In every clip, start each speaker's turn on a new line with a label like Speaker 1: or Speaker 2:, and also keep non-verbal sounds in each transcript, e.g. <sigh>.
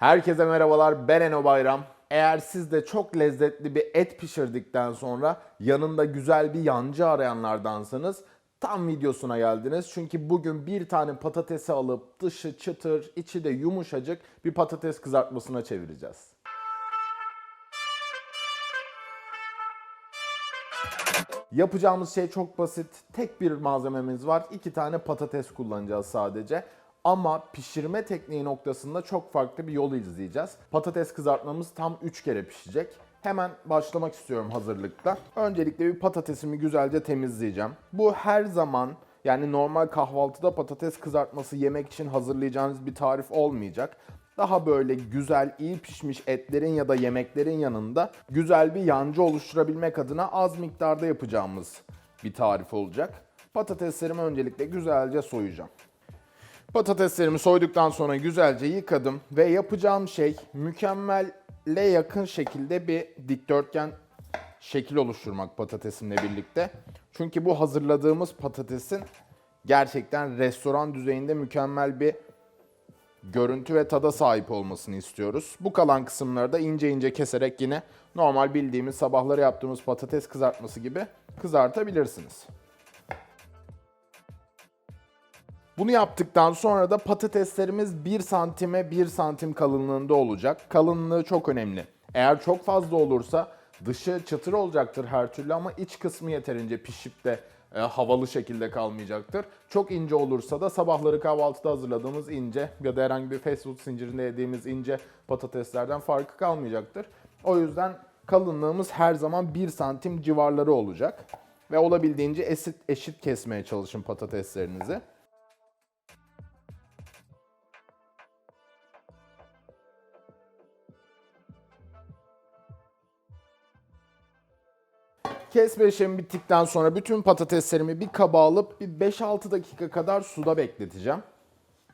Speaker 1: Herkese merhabalar ben Eno Bayram. Eğer siz de çok lezzetli bir et pişirdikten sonra yanında güzel bir yancı arayanlardansanız tam videosuna geldiniz. Çünkü bugün bir tane patatesi alıp dışı çıtır, içi de yumuşacık bir patates kızartmasına çevireceğiz. Yapacağımız şey çok basit. Tek bir malzememiz var. İki tane patates kullanacağız sadece. Ama pişirme tekniği noktasında çok farklı bir yol izleyeceğiz. Patates kızartmamız tam 3 kere pişecek. Hemen başlamak istiyorum hazırlıkta. Öncelikle bir patatesimi güzelce temizleyeceğim. Bu her zaman yani normal kahvaltıda patates kızartması yemek için hazırlayacağınız bir tarif olmayacak. Daha böyle güzel, iyi pişmiş etlerin ya da yemeklerin yanında güzel bir yancı oluşturabilmek adına az miktarda yapacağımız bir tarif olacak. Patateslerimi öncelikle güzelce soyacağım. Patateslerimi soyduktan sonra güzelce yıkadım ve yapacağım şey mükemmelle yakın şekilde bir dikdörtgen şekil oluşturmak patatesimle birlikte. Çünkü bu hazırladığımız patatesin gerçekten restoran düzeyinde mükemmel bir görüntü ve tada sahip olmasını istiyoruz. Bu kalan kısımları da ince ince keserek yine normal bildiğimiz sabahları yaptığımız patates kızartması gibi kızartabilirsiniz. Bunu yaptıktan sonra da patateslerimiz 1 santime 1 santim kalınlığında olacak. Kalınlığı çok önemli. Eğer çok fazla olursa dışı çıtır olacaktır her türlü ama iç kısmı yeterince pişip de e, havalı şekilde kalmayacaktır. Çok ince olursa da sabahları kahvaltıda hazırladığımız ince ya da herhangi bir fast food zincirinde yediğimiz ince patateslerden farkı kalmayacaktır. O yüzden kalınlığımız her zaman 1 santim civarları olacak. Ve olabildiğince eşit, eşit kesmeye çalışın patateslerinizi. Kesme işlemi bittikten sonra bütün patateslerimi bir kaba alıp bir 5-6 dakika kadar suda bekleteceğim.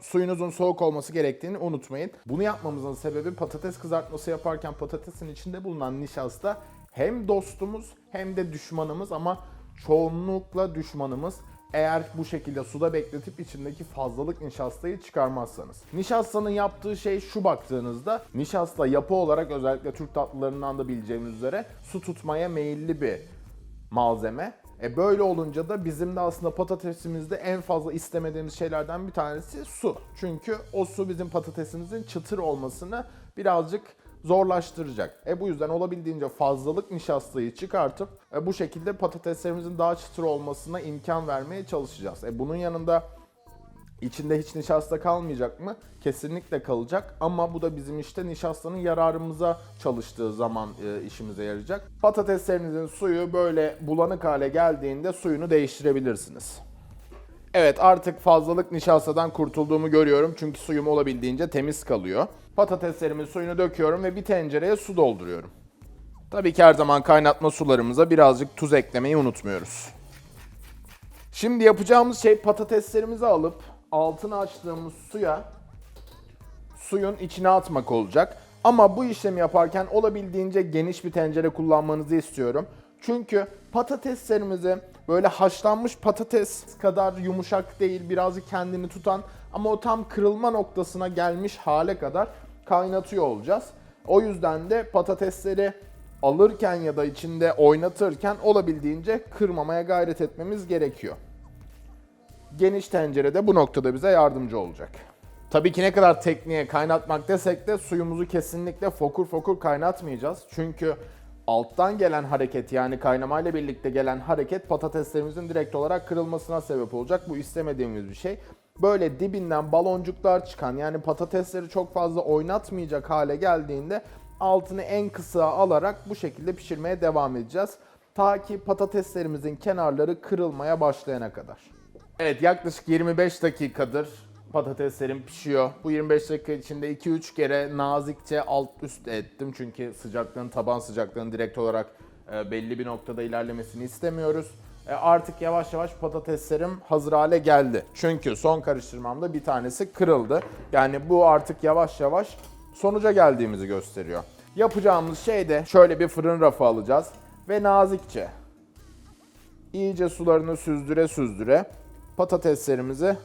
Speaker 1: Suyunuzun soğuk olması gerektiğini unutmayın. Bunu yapmamızın sebebi patates kızartması yaparken patatesin içinde bulunan nişasta hem dostumuz hem de düşmanımız ama çoğunlukla düşmanımız eğer bu şekilde suda bekletip içindeki fazlalık nişastayı çıkarmazsanız. Nişastanın yaptığı şey şu baktığınızda nişasta yapı olarak özellikle Türk tatlılarından da bileceğimiz üzere su tutmaya meyilli bir malzeme. E böyle olunca da bizim de aslında patatesimizde en fazla istemediğimiz şeylerden bir tanesi su. Çünkü o su bizim patatesimizin çıtır olmasını birazcık zorlaştıracak. E bu yüzden olabildiğince fazlalık nişastayı çıkartıp e, bu şekilde patateslerimizin daha çıtır olmasına imkan vermeye çalışacağız. E bunun yanında İçinde hiç nişasta kalmayacak mı? Kesinlikle kalacak ama bu da bizim işte nişastanın yararımıza çalıştığı zaman e, işimize yarayacak. Patateslerinizin suyu böyle bulanık hale geldiğinde suyunu değiştirebilirsiniz. Evet artık fazlalık nişastadan kurtulduğumu görüyorum çünkü suyum olabildiğince temiz kalıyor. Patateslerimin suyunu döküyorum ve bir tencereye su dolduruyorum. Tabii ki her zaman kaynatma sularımıza birazcık tuz eklemeyi unutmuyoruz. Şimdi yapacağımız şey patateslerimizi alıp altını açtığımız suya suyun içine atmak olacak. Ama bu işlemi yaparken olabildiğince geniş bir tencere kullanmanızı istiyorum. Çünkü patateslerimizi böyle haşlanmış patates kadar yumuşak değil, birazcık kendini tutan ama o tam kırılma noktasına gelmiş hale kadar kaynatıyor olacağız. O yüzden de patatesleri alırken ya da içinde oynatırken olabildiğince kırmamaya gayret etmemiz gerekiyor geniş tencerede bu noktada bize yardımcı olacak. Tabii ki ne kadar tekniğe kaynatmak desek de suyumuzu kesinlikle fokur fokur kaynatmayacağız. Çünkü alttan gelen hareket yani kaynamayla birlikte gelen hareket patateslerimizin direkt olarak kırılmasına sebep olacak. Bu istemediğimiz bir şey. Böyle dibinden baloncuklar çıkan yani patatesleri çok fazla oynatmayacak hale geldiğinde altını en kısa alarak bu şekilde pişirmeye devam edeceğiz. Ta ki patateslerimizin kenarları kırılmaya başlayana kadar. Evet yaklaşık 25 dakikadır patateslerim pişiyor. Bu 25 dakika içinde 2-3 kere nazikçe alt üst ettim. Çünkü sıcaklığın, taban sıcaklığının direkt olarak e, belli bir noktada ilerlemesini istemiyoruz. E, artık yavaş yavaş patateslerim hazır hale geldi. Çünkü son karıştırmamda bir tanesi kırıldı. Yani bu artık yavaş yavaş sonuca geldiğimizi gösteriyor. Yapacağımız şey de şöyle bir fırın rafı alacağız ve nazikçe iyice sularını süzdüre süzdüre patateslerimizi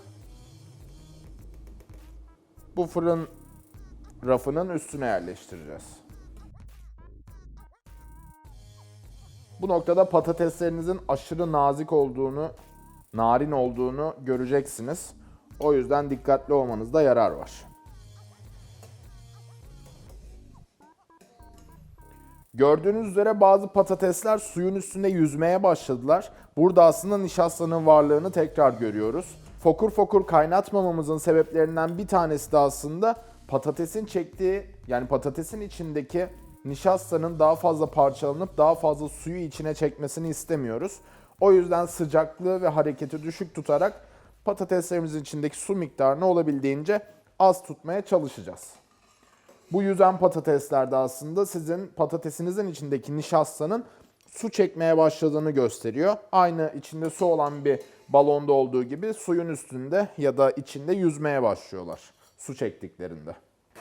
Speaker 1: bu fırın rafının üstüne yerleştireceğiz. Bu noktada patateslerinizin aşırı nazik olduğunu, narin olduğunu göreceksiniz. O yüzden dikkatli olmanızda yarar var. Gördüğünüz üzere bazı patatesler suyun üstünde yüzmeye başladılar. Burada aslında nişastanın varlığını tekrar görüyoruz. Fokur fokur kaynatmamamızın sebeplerinden bir tanesi de aslında patatesin çektiği yani patatesin içindeki nişastanın daha fazla parçalanıp daha fazla suyu içine çekmesini istemiyoruz. O yüzden sıcaklığı ve hareketi düşük tutarak patateslerimizin içindeki su miktarını olabildiğince az tutmaya çalışacağız. Bu yüzen patateslerde aslında sizin patatesinizin içindeki nişastanın su çekmeye başladığını gösteriyor. Aynı içinde su olan bir balonda olduğu gibi suyun üstünde ya da içinde yüzmeye başlıyorlar su çektiklerinde.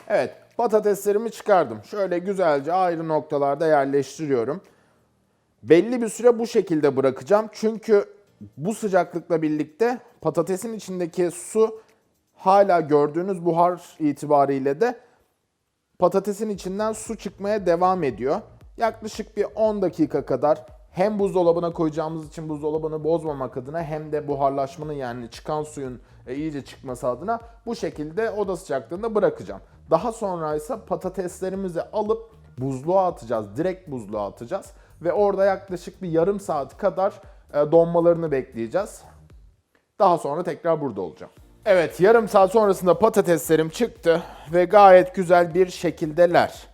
Speaker 1: Evet, patateslerimi çıkardım. Şöyle güzelce ayrı noktalarda yerleştiriyorum. Belli bir süre bu şekilde bırakacağım. Çünkü bu sıcaklıkla birlikte patatesin içindeki su hala gördüğünüz buhar itibariyle de patatesin içinden su çıkmaya devam ediyor. Yaklaşık bir 10 dakika kadar hem buzdolabına koyacağımız için buzdolabını bozmamak adına hem de buharlaşmanın yani çıkan suyun e, iyice çıkması adına bu şekilde oda sıcaklığında bırakacağım. Daha sonra ise patateslerimizi alıp buzluğa atacağız. Direkt buzluğa atacağız. Ve orada yaklaşık bir yarım saat kadar e, donmalarını bekleyeceğiz. Daha sonra tekrar burada olacağım. Evet yarım saat sonrasında patateslerim çıktı ve gayet güzel bir şekildeler.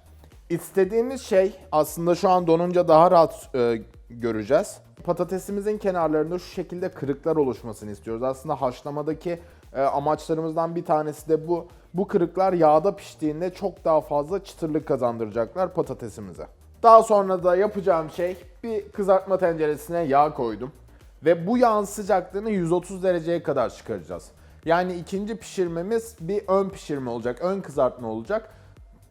Speaker 1: İstediğimiz şey aslında şu an donunca daha rahat e, göreceğiz. Patatesimizin kenarlarında şu şekilde kırıklar oluşmasını istiyoruz. Aslında haşlamadaki e, amaçlarımızdan bir tanesi de bu. Bu kırıklar yağda piştiğinde çok daha fazla çıtırlık kazandıracaklar patatesimize. Daha sonra da yapacağım şey bir kızartma tenceresine yağ koydum. Ve bu yağın sıcaklığını 130 dereceye kadar çıkaracağız. Yani ikinci pişirmemiz bir ön pişirme olacak, ön kızartma olacak.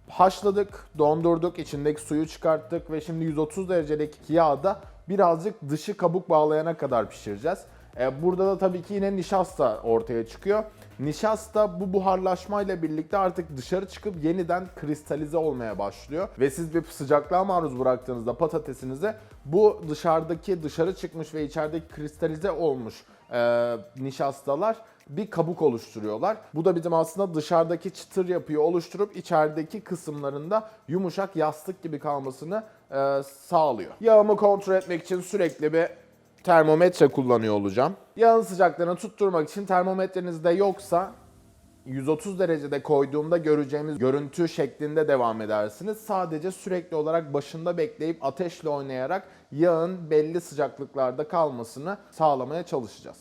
Speaker 1: Haşladık, dondurduk, içindeki suyu çıkarttık ve şimdi 130 derecedeki yağda birazcık dışı kabuk bağlayana kadar pişireceğiz. Ee, burada da tabii ki yine nişasta ortaya çıkıyor. Nişasta bu buharlaşmayla birlikte artık dışarı çıkıp yeniden kristalize olmaya başlıyor. Ve siz bir sıcaklığa maruz bıraktığınızda patatesinizi bu dışarıdaki dışarı çıkmış ve içerideki kristalize olmuş e, nişastalar bir kabuk oluşturuyorlar. Bu da bizim aslında dışarıdaki çıtır yapıyı oluşturup içerideki kısımlarında yumuşak yastık gibi kalmasını e, sağlıyor. Yağımı kontrol etmek için sürekli bir termometre kullanıyor olacağım. Yağın sıcaklığını tutturmak için termometrenizde yoksa 130 derecede koyduğumda göreceğimiz görüntü şeklinde devam edersiniz. Sadece sürekli olarak başında bekleyip ateşle oynayarak yağın belli sıcaklıklarda kalmasını sağlamaya çalışacağız.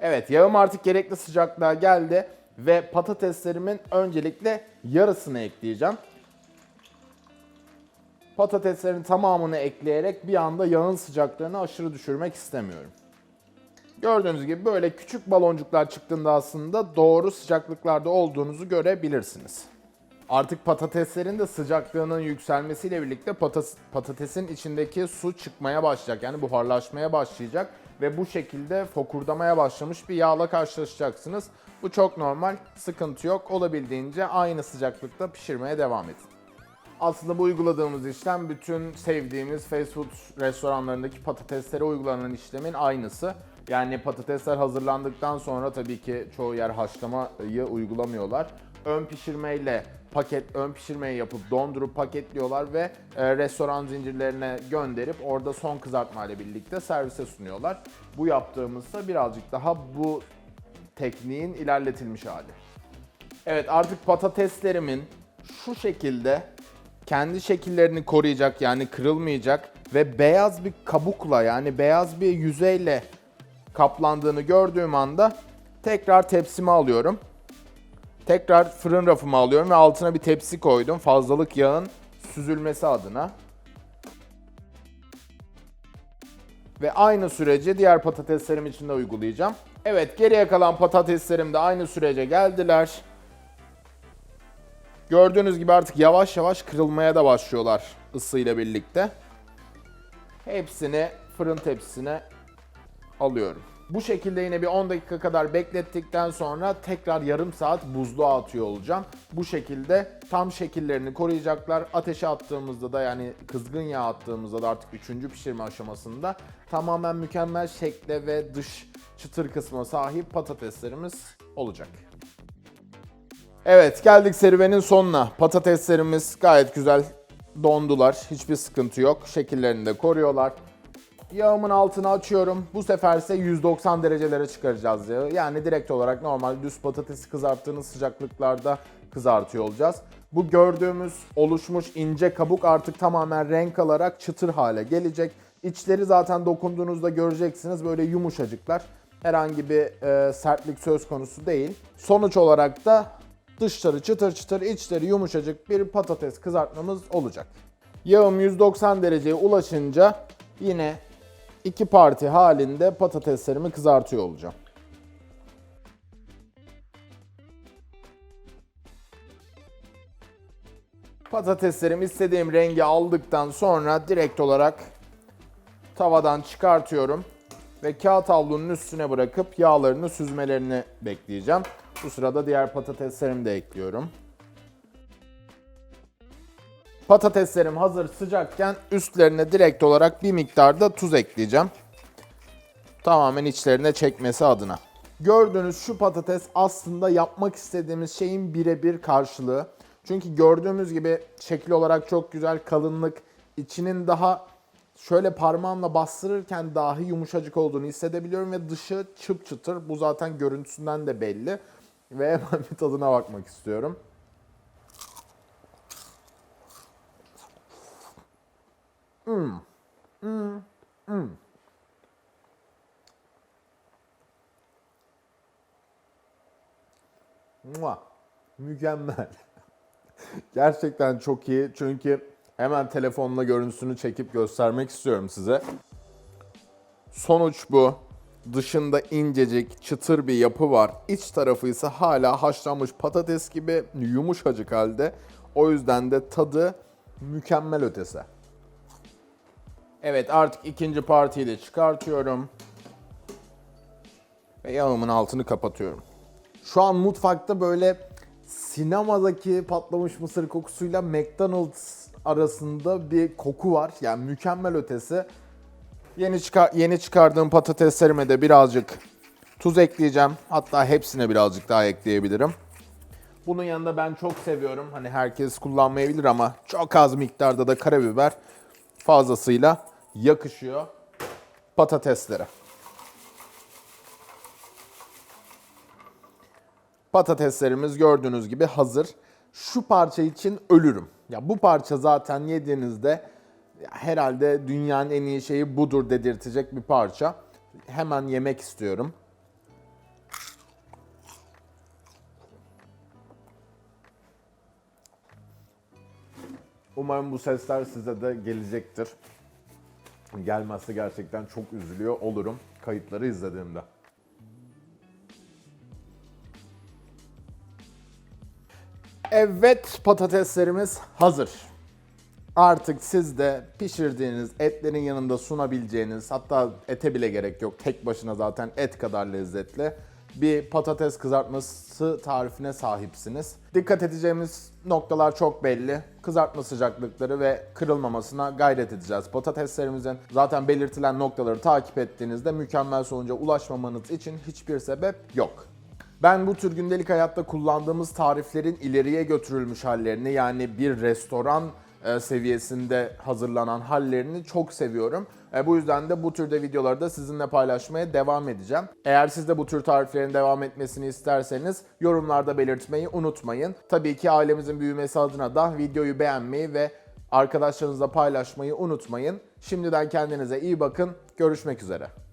Speaker 1: Evet yağım artık gerekli sıcaklığa geldi ve patateslerimin öncelikle yarısını ekleyeceğim. Patateslerin tamamını ekleyerek bir anda yağın sıcaklığını aşırı düşürmek istemiyorum. Gördüğünüz gibi böyle küçük baloncuklar çıktığında aslında doğru sıcaklıklarda olduğunuzu görebilirsiniz. Artık patateslerin de sıcaklığının yükselmesiyle birlikte patas- patatesin içindeki su çıkmaya başlayacak. Yani buharlaşmaya başlayacak ve bu şekilde fokurdamaya başlamış bir yağla karşılaşacaksınız. Bu çok normal, sıkıntı yok. Olabildiğince aynı sıcaklıkta pişirmeye devam edin. Aslında bu uyguladığımız işlem bütün sevdiğimiz fast food restoranlarındaki patateslere uygulanan işlemin aynısı. Yani patatesler hazırlandıktan sonra tabii ki çoğu yer haşlamayı uygulamıyorlar. Ön pişirmeyle paket ön pişirmeyi yapıp dondurup paketliyorlar ve e, restoran zincirlerine gönderip orada son kızartma ile birlikte servise sunuyorlar. Bu yaptığımızda birazcık daha bu tekniğin ilerletilmiş hali. Evet artık patateslerimin şu şekilde kendi şekillerini koruyacak yani kırılmayacak ve beyaz bir kabukla yani beyaz bir yüzeyle kaplandığını gördüğüm anda tekrar tepsime alıyorum. Tekrar fırın rafıma alıyorum ve altına bir tepsi koydum fazlalık yağın süzülmesi adına. Ve aynı süreci diğer patateslerim için de uygulayacağım. Evet geriye kalan patateslerim de aynı sürece geldiler. Gördüğünüz gibi artık yavaş yavaş kırılmaya da başlıyorlar ısıyla birlikte. Hepsini fırın tepsisine alıyorum. Bu şekilde yine bir 10 dakika kadar beklettikten sonra tekrar yarım saat buzluğa atıyor olacağım. Bu şekilde tam şekillerini koruyacaklar. Ateşe attığımızda da yani kızgın yağ attığımızda da artık 3. pişirme aşamasında tamamen mükemmel şekle ve dış çıtır kısma sahip patateslerimiz olacak. Evet geldik serüvenin sonuna. Patateslerimiz gayet güzel dondular. Hiçbir sıkıntı yok. Şekillerini de koruyorlar. Yağımın altını açıyorum. Bu sefer ise 190 derecelere çıkaracağız yağı. Yani direkt olarak normal düz patatesi kızarttığınız sıcaklıklarda kızartıyor olacağız. Bu gördüğümüz oluşmuş ince kabuk artık tamamen renk alarak çıtır hale gelecek. İçleri zaten dokunduğunuzda göreceksiniz böyle yumuşacıklar. Herhangi bir e, sertlik söz konusu değil. Sonuç olarak da dışları çıtır çıtır, içleri yumuşacık bir patates kızartmamız olacak. Yağım 190 dereceye ulaşınca yine iki parti halinde patateslerimi kızartıyor olacağım. Patateslerimi istediğim rengi aldıktan sonra direkt olarak tavadan çıkartıyorum ve kağıt havlunun üstüne bırakıp yağlarını süzmelerini bekleyeceğim. Bu sırada diğer patateslerimi de ekliyorum. Patateslerim hazır sıcakken üstlerine direkt olarak bir miktar da tuz ekleyeceğim. Tamamen içlerine çekmesi adına. Gördüğünüz şu patates aslında yapmak istediğimiz şeyin birebir karşılığı. Çünkü gördüğümüz gibi şekil olarak çok güzel kalınlık, içinin daha şöyle parmağımla bastırırken dahi yumuşacık olduğunu hissedebiliyorum ve dışı çıp çıtır. Bu zaten görüntüsünden de belli. Ve hemen bir tadına bakmak istiyorum. Mua. Mükemmel. <laughs> Gerçekten çok iyi çünkü hemen telefonla görüntüsünü çekip göstermek istiyorum size. Sonuç bu. Dışında incecik, çıtır bir yapı var. İç tarafı ise hala haşlanmış patates gibi yumuşacık halde. O yüzden de tadı mükemmel ötesi. Evet artık ikinci partiyi de çıkartıyorum. Ve yağımın altını kapatıyorum. Şu an mutfakta böyle sinemadaki patlamış mısır kokusuyla McDonald's arasında bir koku var. Yani mükemmel ötesi. Yeni, çıkar yeni çıkardığım patateslerime de birazcık tuz ekleyeceğim. Hatta hepsine birazcık daha ekleyebilirim. Bunun yanında ben çok seviyorum. Hani herkes kullanmayabilir ama çok az miktarda da karabiber fazlasıyla yakışıyor patateslere. Patateslerimiz gördüğünüz gibi hazır. Şu parça için ölürüm. Ya bu parça zaten yediğinizde herhalde dünyanın en iyi şeyi budur dedirtecek bir parça. Hemen yemek istiyorum. Umarım bu sesler size de gelecektir. Gelmezse gerçekten çok üzülüyor olurum kayıtları izlediğimde. Evet patateslerimiz hazır. Artık siz de pişirdiğiniz etlerin yanında sunabileceğiniz hatta ete bile gerek yok. Tek başına zaten et kadar lezzetli bir patates kızartması tarifine sahipsiniz. Dikkat edeceğimiz noktalar çok belli. Kızartma sıcaklıkları ve kırılmamasına gayret edeceğiz. Patateslerimizin zaten belirtilen noktaları takip ettiğinizde mükemmel sonuca ulaşmamanız için hiçbir sebep yok. Ben bu tür gündelik hayatta kullandığımız tariflerin ileriye götürülmüş hallerini yani bir restoran seviyesinde hazırlanan hallerini çok seviyorum. E, bu yüzden de bu türde videoları da sizinle paylaşmaya devam edeceğim. Eğer siz de bu tür tariflerin devam etmesini isterseniz yorumlarda belirtmeyi unutmayın. Tabii ki ailemizin büyümesi adına da videoyu beğenmeyi ve arkadaşlarınızla paylaşmayı unutmayın. Şimdiden kendinize iyi bakın. Görüşmek üzere.